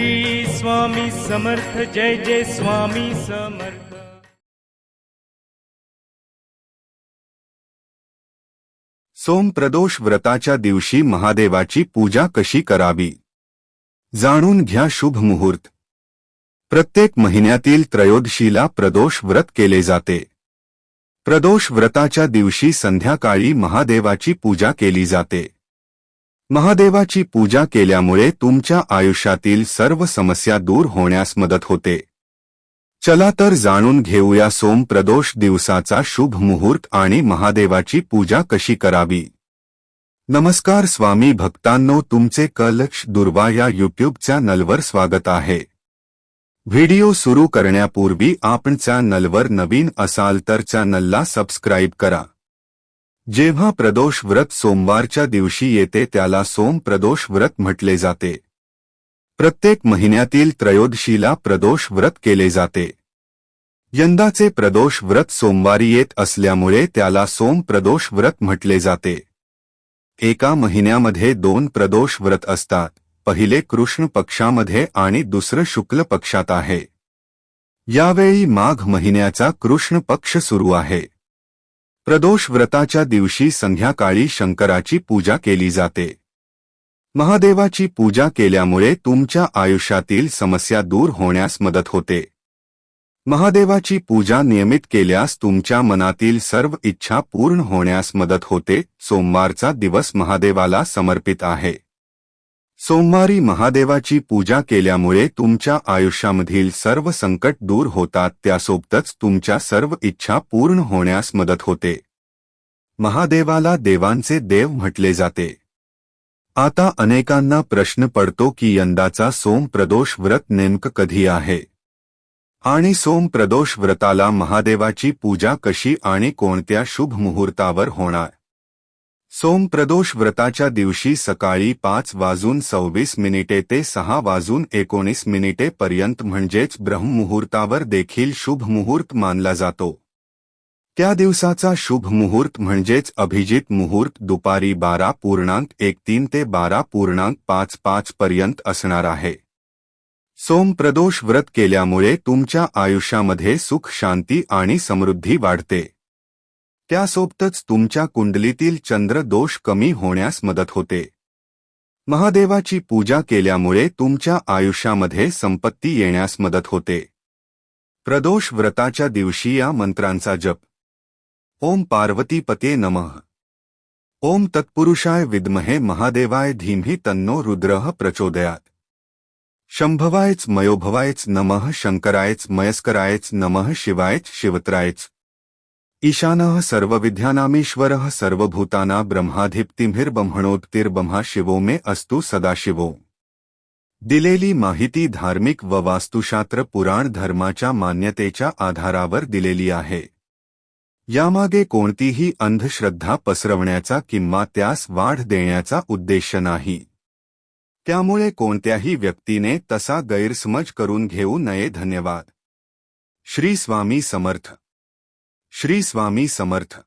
श्री स्वामी समर्थ जय जय स्वामी समर्थ. सोमप्रदोष व्रताच्या दिवशी महादेवाची पूजा कशी करावी? जाणून घ्या शुभ मुहूर्त. प्रत्येक महिन्यातील त्रयोदशीला प्रदोष व्रत केले जाते. प्रदोष व्रताच्या दिवशी संध्याकाळी महादेवाची पूजा केली जाते. महादेवाची पूजा केल्यामुळे तुमच्या आयुष्यातील सर्व समस्या दूर होण्यास मदत होते. चला तर जाणून घेऊया सोमप्रदोष दिवसाचा शुभ मुहूर्त आणि महादेवाची पूजा कशी करावी. नमस्कार स्वामी भक्तांनो तुमचे कलक्ष दुर्वा या युट्यूब चॅनलवर स्वागत आहे. व्हिडिओ सुरू करण्यापूर्वी आपण चॅनलवर नवीन असाल तर चॅनलला सबस्क्राईब करा. जेव्हा प्रदोष व्रत सोमवारच्या दिवशी येते त्याला सोमप्रदोष व्रत म्हटले जाते. प्रत्येक महिन्यातील त्रयोदशीला प्रदोष व्रत केले जाते. यंदाचे प्रदोष व्रत सोमवारी येत असल्यामुळे त्याला सोमप्रदोष व्रत म्हटले जाते. एका महिन्यामध्ये दोन प्रदोष व्रत असतात पहिले कृष्ण पक्षामध्ये आणि दुसरं शुक्ल पक्षात आहे. यावेळी माघ महिन्याचा कृष्ण पक्ष सुरू आहे. प्रदोष व्रताच्या दिवशी संध्याकाळी शंकराची पूजा केली जाते. महादेवाची पूजा केल्यामुळे तुमच्या आयुष्यातील समस्या दूर होण्यास मदत होते. महादेवाची पूजा नियमित केल्यास तुमच्या मनातील सर्व इच्छा पूर्ण होण्यास मदत होते. सोमवारचा दिवस महादेवाला समर्पित आहे. सोमवारी महादेवाची पूजा केल्यामुळे तुमच्या आयुष्यामधील सर्व संकट दूर होतात त्यासोबतच तुमच्या सर्व इच्छा पूर्ण होण्यास मदत होते. महादेवाला देवांचे देव म्हटले जाते. आता अनेकांना प्रश्न पडतो की यंदाचा सोमप्रदोष व्रत नेमकं कधी आहे? आणि सोमप्रदोष व्रताला महादेवाची पूजा कशी आणि कोणत्या शुभ मुहूर्तावर होणार? सोमप्रदोष व्रताच्या दिवशी सकाळी पाच वाजून सव्वीस मिनिटे ते सहा वाजून एकोणीस मिनिटे पर्यंत म्हणजेच ब्रह्ममुहूर्तावर देखील शुभ मुहूर्त मानला जातो. त्या दिवसाचा शुभ मुहूर्त म्हणजेच अभिजित मुहूर्त दुपारी बारा पूर्णांक एक तीन ते बारा पूर्णांक पाच पाच पर्यंत असणार आहे. सोमप्रदोष व्रत केल्यामुळे तुमच्या आयुष्यामध्ये सुख शांती आणि समृद्धी वाढते. त्यासोबतच तुमच्या कुंडलीतील चंद्र दोष कमी होण्यास मदत होते. महादेवाची पूजा केल्यामुळे तुमच्या आयुष्यामध्ये संपत्ती येण्यास मदत होते. प्रदोष व्रताच्या दिवशी या मंत्रांचा जप. ओम पार्वतीपते नमः. ओम तत्पुरुषाय विद्महे महादेवाय धीमहि तन्नो रुद्रः प्रचोदयात. शंभवायच मयोभवायच नमः शंकरायच मयस्करायच नमः शिवायच शिवत्रायच. ईशानः सर्वविद्यानामेश्वरः सर्वभूताना ब्रह्माधिप्तिभिर्ब्रह्मणोत्तिर्ब्रह्मा शिवो मे अस्तु सदाशिवो दिलेली माहिती धार्मिक व वास्तुशास्त्र पुराण धर्माच्या मान्यतेच्या आधारावर दिलेली आहे। यामागे कोणतीही अंधश्रद्धा पसरवण्याचा किंवा त्यास वाढ देण्याचा उद्देश नाही। त्यामुळे कोणत्याही व्यक्तीने तसा गैरसमज करून घेऊ नये धन्यवाद। श्री स्वामी समर्थ। श्री स्वामी समर्थ.